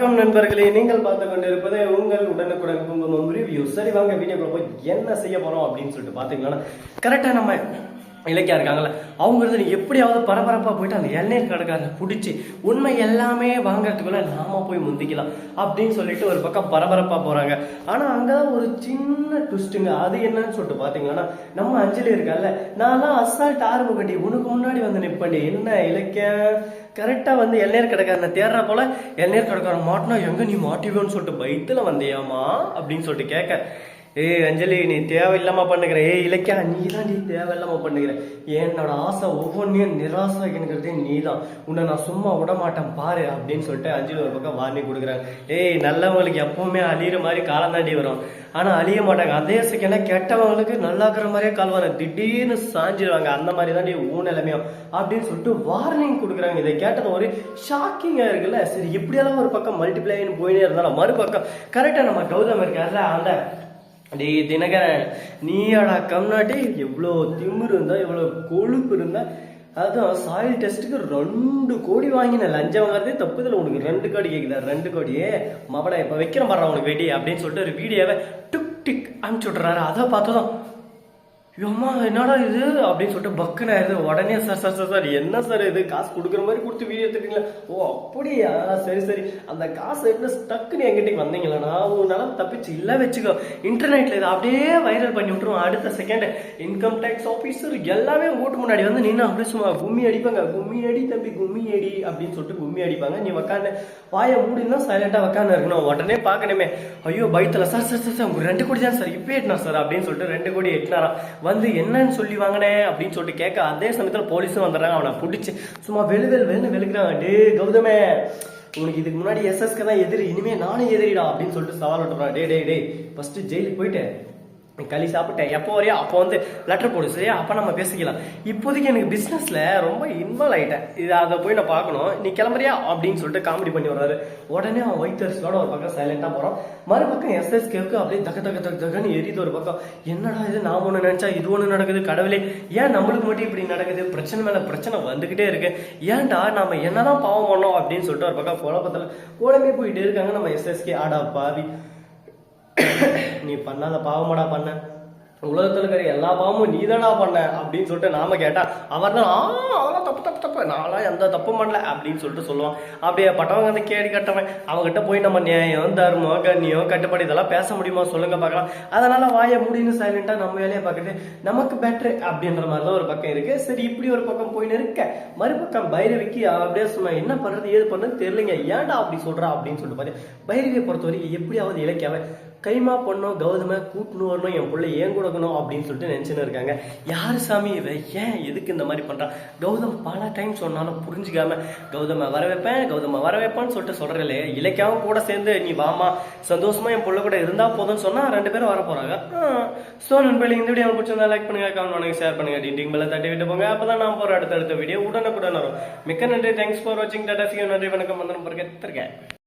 வணக்கம் நண்பர்களே. நீங்கள் பார்த்து கொண்டிருப்பது உங்கள் உடனுக்குடன் குங்குமம் ரிவ்யூ சரி வாங்க வீடியோக்குள்ள போய் என்ன செய்ய போறோம் அப்படின்னு சொல்லிட்டு பாத்தீங்கன்னா கரெக்டா நம்ம இலக்கியா இருக்காங்கல்ல அவங்க இருந்து எப்படியாவது பரபரப்பாக போயிட்டு அந்த எண்ணெய் கடைக்காரனை பிடிச்சி உண்மை எல்லாமே வாங்குறதுக்குள்ள நாம போய் முந்திக்கலாம் அப்படின்னு சொல்லிட்டு ஒரு பக்கம் பரபரப்பாக போறாங்க. ஆனா அங்கதான் ஒரு சின்ன ட்விஸ்ட்டுங்க அது என்னன்னு சொல்லிட்டு பாத்தீங்கன்னா நம்ம அஞ்சலி இருக்கல்ல நான்லாம் அசால்ட் ஆரம்பம் கட்டி உனக்கு முன்னாடி வந்து நிப்பண்டி என்ன இலக்கிய கரெக்டா வந்து இளநீர் கடைக்காரனை தேடுற போல இளநீர் கடைக்காரன் மாட்டினா எங்க நீ மாட்டிவேன்னு சொல்லிட்டு பயத்துல வந்தியாமா அப்படின்னு சொல்லிட்டு கேட்க. ஏய் அஞ்சலி நீ தேவையில்லாம பண்ணுகிற. ஏய் இலக்கியா நீ தான் நீ தேவையில்லாம பண்ணுகிற. என்னோட ஆசை ஒவ்வொன்றையும் நிராசைங்கிறதே நீ தான் உன்னை நான் சும்மா விட மாட்டேன் பாரு அப்படின்னு சொல்லிட்டு அஞ்சலி ஒரு பக்கம் வார்னிங் கொடுக்குறாங்க. ஏய் நல்லவங்களுக்கு எப்பவுமே அழியிற மாதிரி காலம் தாண்டி வரும். ஆனால் அழிய மாட்டாங்க. அதே செகண்ட்ல கெட்டவங்களுக்கு நல்லாக்குற மாதிரியே கால்வாங்க திடீர்னு சாஞ்சிடுவாங்க அந்த மாதிரி தான் ஊ நிலைமையும். அப்படின்னு சொல்லிட்டு வார்னிங் கொடுக்குறாங்க. இதை கேட்டது ஒரு ஷாக்கிங்காக இருக்குல்ல. சரி இப்படியெல்லாம் ஒரு பக்கம் மல்டிப்ளைன்னு போயினே இருந்தாலும் மறுபக்கம் கரெக்டாக நம்ம கௌதம் இருக்காருல்ல அந்த டேய் தினகரன் நீயாடா கம்நாட்டி எவ்வளோ திமிரு இருந்தா எவ்வளோ கொழுப்பு இருந்தா அதுதான் சாயில் டெஸ்ட்டுக்கு ரெண்டு கோடி வாங்கின லஞ்சம் வாங்குறதே தப்புதில் உனக்கு ரெண்டு கோடி கேட்குதா ரெண்டு கோடியே மபடா இப்போ வைக்கிறேன் பாடுறா உனக்கு வெடி அப்படின்னு சொல்லிட்டு ஒரு வீடியோவை டுக் டிக் அனுப்பிச்சு விட்றாரு அதை பார்த்ததும் அம்மா என்னடா இது? அப்படின்னு சொல்லிட்டு பக்குன்னு ஆயிருது உடனே சார் சார் சார் சார் என்ன சார் இது? காசு கொடுக்குற மாதிரி கொடுத்து வீடியோ எடுத்துட்டீங்களா? ஓ அப்படியா? சரி சரி. அந்த காசு என்ன ஸ்டக்குன்னு என்கிட்ட வந்தீங்களா? நான் உன்னால தப்பிச்சு இல்லை வச்சுக்கோ. இன்டர்நெட்ல இதை அப்படியே வைரல் பண்ணி விட்டுருவோம் அடுத்த செகண்ட் இன்கம் டேக்ஸ் ஆஃபீஸர் எல்லாமே ஓட்டு முன்னாடி வந்து நின்று அப்படியே சும்மா கும்மி அடிப்பாங்க கும்மி அடி தம்பி கும்மி அடி அப்படின்னு சொல்லிட்டு கும்மி அடிப்பாங்க. நீ உக்காந்து வாயை மூடினா சைலண்டா உக்காந்து இருக்கணும். உடனே பார்க்கணுமே. ஐயோ பயத்தில் சார் சார் சார் சார் உங்களுக்கு ரெண்டு கோடி தான் சார். இப்போ எட்டினா சார்? அப்படின்னு சொல்லிட்டு ரெண்டு கோடி எட்டினாராம். வந்து என்னன்னு சொல்லி வாங்கினேன் அப்படின்னு சொல்லிட்டு கேட்க அதே சமயத்தில் போலீஸும் வந்துடுறாங்க. அவனை பிடிச்சி சும்மா வெளு வெளு வெளுன்னு வெளுக்கிறாங்க. டே கௌதமே உனக்கு இதுக்கு முன்னாடி எஸ்எஸ்க்கு தான் எதிரி. இனிமே நானும் எதிரிடா அப்படின்னு சொல்லிட்டு சவால் விட்டுறான். டே டே டே ஃபஸ்ட்டு ஜெயிலுக்கு போயிட்டு களி சாப்பிட்டேன். எப்போ வரையா அப்போ வந்து லெட்டர் போடு சரியா? அப்போ நம்ம பேசிக்கலாம். இப்போதைக்கு எனக்கு பிஸ்னஸில் ரொம்ப இன்வால்வ் ஆகிட்டேன் இது அதை போய் நான் பார்க்கணும். நீ கிளம்புறியா? அப்படின்னு சொல்லிட்டு காமெடி பண்ணி வர்றாரு. உடனே அவன் ஒயிட்டர்ஸோட ஒரு பக்கம் சைலண்டாக போகிறான் மறுபக்கம் எஸ்எஸ்கேவுக்கு அப்படியே தக்க தக்க தக்க தக்கன்னு எரியுது ஒரு பக்கம். என்னடா இது? நான் ஒன்று நினச்சா இது ஒன்று நடக்குது? கடவுளே ஏன் நம்மளுக்கு மட்டும் இப்படி நடக்குது? பிரச்சனை மேலே பிரச்சனை வந்துக்கிட்டே இருக்கு. ஏன்டா நம்ம என்னதான் பாவம் பண்ணோம் அப்படின்னு சொல்லிட்டு ஒரு பக்கம் குழப்பத்தில் குழம்பே போயிட்டே இருக்காங்க நம்ம எஸ்எஸ்கே ஆடா பாவி. நீ பண்ணாத பாவமாடா பண்ண. உலகத்தில் இருக்கிற எல்லா பாவமும் நீதானா பண்ண அப்படின்னு சொல்லிட்டு நாம கேட்டா அவர் தான் ஆ அதெல்லாம் தப்பு தப்பு தப்பு. நான்லாம் எந்த தப்பும் பண்ணல அப்படின்னு சொல்லிட்டு சொல்லுவான். அப்படியே பட்டவங்க வந்து கேடி கட்டவன். அவங்ககிட்ட போய் நம்ம நியாயம் தர்மம் கண்ணியம் கட்டுப்பாடு இதெல்லாம் பேச முடியுமா சொல்லுங்க பார்க்கலாம். அதனால வாயை முடின்னு சைலண்டா நம்ம வேலையை பார்க்குறது நமக்கு பெட்ரு அப்படின்ற மாதிரி தான் ஒரு பக்கம் இருக்கு. சரி இப்படி ஒரு பக்கம் போயின்னு இருக்க. மறுபக்கம் பைரவிக்கு அப்படியே சொன்ன என்ன பண்றது ஏது பண்ணுறது தெரியலங்க. ஏன்டா அப்படி சொல்றா? அப்படின்னு சொல்லிட்டு பாரு. பைரவியை பொறுத்த வரைக்கும் எப்படியாவது இலக்கியாவை கைமா பொண்ணும் கௌதம கூட்டணும் வரணும் என் பிள்ளை ஏன் கொடுக்கணும் அப்படின்னு சொல்லிட்டு நினச்சின்னு இருக்காங்க. யார் சாமி இவ? ஏன் எதுக்கு இந்த மாதிரி பண்ணுறான் கௌதம் பல டைம் சொன்னாலும் புரிஞ்சுக்காம கௌதம வர வைப்பேன் கௌதம வர வைப்பான்னு சொல்லிட்டு சொல்கிறே இலக்கியாவும் கூட சேர்ந்து நீ வாமா சந்தோஷமாக என் பிள்ளை கூட இருந்தால் போதும்னு சொன்னால் ரெண்டு பேரும் வர போகிறாங்க ஸோ நண்பர்களே இந்த வீடியோ பிடிச்சிருந்தா லைக் பண்ணுங்கள் கமெண்ட் பண்ணுங்க ஷேர் பண்ணுங்க. டிண்டிங் மேலே தட்டி விட்டு போங்க. அப்போ தான் நான் போகிற அடுத்த அடுத்த வீடியோ உடனுக்குடன் வரும். மிக்க நன்றி. தேங்க்ஸ் ஃபார் வாட்சிங் டாடா சிவன் நன்றி வணக்கம். வந்தனம் பிறகு